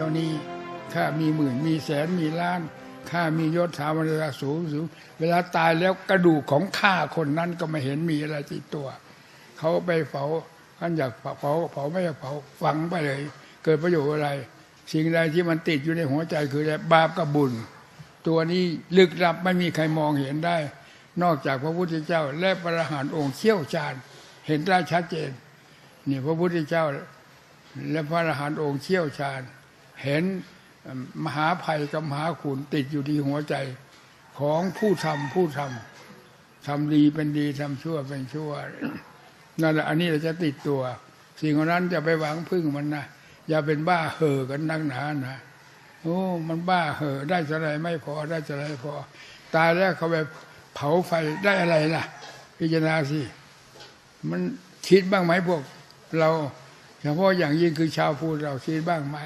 เท่านี้ข้ามีหมื่นมีแสนมีล้านข้ามียศถาบรรดาสูงสูงเวลาตายแล้วกระดูกของข้าคนนั้นก็ไม่เห็นมีอะไรติดตัว เขาไปเผาท่านอยากเผาเผาไม่อยากเผาฝังไปเลย เกิดประโยชน์อะไร สิ่งใดที่มันติดอยู่ในหัวใจคืออะไรบาปกับบุญ ตัวนี้ลึกลับไม่มีใครมองเห็นได้ นอกจากพระพุทธเจ้า และพระอรหันต์องค์เชี่ยวชาญเห็นได้ชัดเจนนี่พระพุทธเจ้า และพระอรหันต์องค์เชี่ยวชาญ เห็นมหาภัยกับมหาขุนติดอยู่ที่หัวใจของผู้ทำผู้ทำทำดีเป็นดีทำชั่วเป็นชั่วนั่นแหละอันนี้เราจะติดตัว สิ่งนั้นจะไปหวังพึ่งมันนะอย่าเป็นบ้าเห่อกันนักหนานะโอ้มันบ้าเห่อได้จะไรไม่พอได้จะไรพอ ตายแล้วเขาไปเผาไฟได้อะไรล่ะ พิจารณาสิมันคิดบ้างไหมพวก เราเฉพาะอย่างยิ่งคือชาวพูดเราคิดบ้างไหม